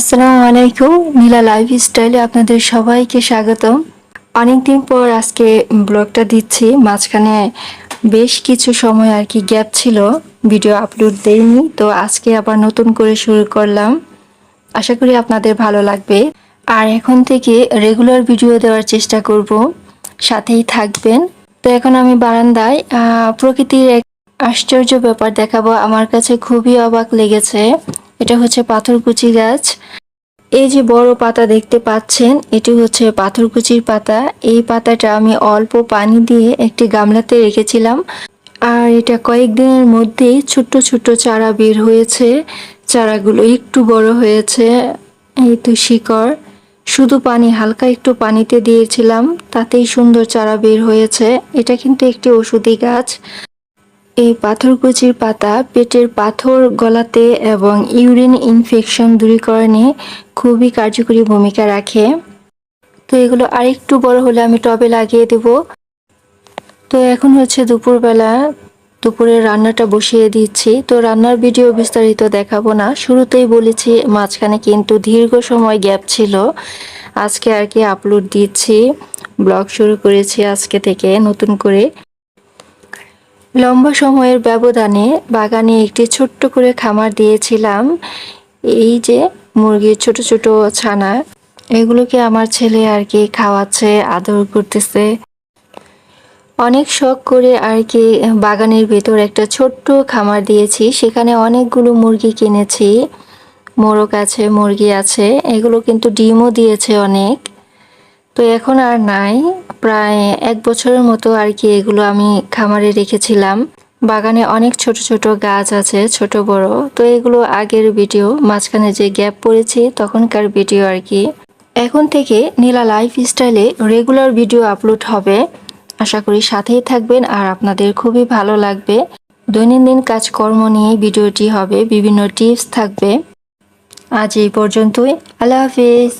আসসালামু আলাইকুম। নীলা লাইফ স্টাইলে আপনাদের সবাইকে স্বাগতম। অনেকদিন পর আজকে ব্লগটা দিচ্ছি। মাঝখানে বেশ কিছু সময় আর কি গ্যাপ ছিল। ভিডিও আপলোড দেইনি। তো আজকে আবার নতুন করে শুরু করলাম। আশা করি আপনাদের ভালো লাগবে। আর এখন থেকে রেগুলার ভিডিও দেওয়ার চেষ্টা করব। সাথেই থাকবেন। তো এখন আমি বারান্দায় প্রকৃতির এক আশ্চর্য ব্যাপার দেখাবো। আমার কাছে খুবই অবাক লেগেছে। এটা হচ্ছে পাথরকুচি গাছ। এই যে বড় পাতা দেখতে পাচ্ছেন, এটি হচ্ছে পাথরকুচির পাতা। এই পাতাটা আমি অল্প পানি দিয়ে একটি গামলাতে রেখেছিলাম। আর এটা কয়েকদিনের মধ্যেই ছোট্ট ছোট্ট চারা বের হয়েছে। চারাগুলো একটু বড় হয়েছে, এই তো শিকড়। শুধু পানি, হালকা একটু পানিতে দিয়েছিলাম, তাতেই সুন্দর চারা বের হয়েছে। এটা কিন্তু একটি ওষুধি গাছ। এই পাথরকুচির পাতা পেটের পাথর গলাতে এবং ইউরিন ইনফেকশন দূরীকরণে খুবই কার্যকরী ভূমিকা রাখে। তো এগুলো আরেকটু বড় হলে আমি টবে লাগিয়ে দেব। তো এখন হচ্ছে দুপুরবেলা দুপুরে রান্নাটা বসিয়ে দিচ্ছি। তো রান্নার ভিডিও বিস্তারিত দেখাবো না। শুরুতেই বলেছি, মাঝখানে কিন্তু দীর্ঘ সময় গ্যাপ ছিল। আজকে আর কি আপলোড দিচ্ছি, ব্লগ শুরু করেছি আজকে থেকে নতুন করে। লম্বা সময়ের ব্যবধানে বাগানে একটি ছোট্ট করে খামার দিয়েছিলাম। এই যে মুরগির ছোট ছোট ছানা, এগুলোকে আমার ছেলে আর কি খাওয়াচ্ছে, আদর করতেছে। অনেক শখ করে আর কি বাগানের ভেতর একটা ছোট্ট খামার দিয়েছি। সেখানে অনেকগুলো মুরগি কিনেছি। মোরগ আছে, মুরগি আছে, এগুলো কিন্তু ডিমও দিয়েছে অনেক। তো এখন আর নাই। প্রায় এক বছরের মতো আর কি এগুলো আমি খামারে রেখেছিলাম। বাগানে অনেক ছোট ছোট গাছ আছে, ছোট বড়। তো এগুলো আগের ভিডিও, মাঝখানে যে গ্যাপ পড়েছে, তখনকার ভিডিও আর কি। এখন থেকে নীলা লাইফ স্টাইলে রেগুলার ভিডিও আপলোড হবে। আশা করি সাথেই থাকবেন আর আপনাদের খুবই ভালো লাগবে। দৈনন্দিন কাজকর্ম নিয়ে ভিডিওটি হবে, বিভিন্ন টিপস থাকবে। আজ এই পর্যন্তই। আল্লাহ হাফিজ।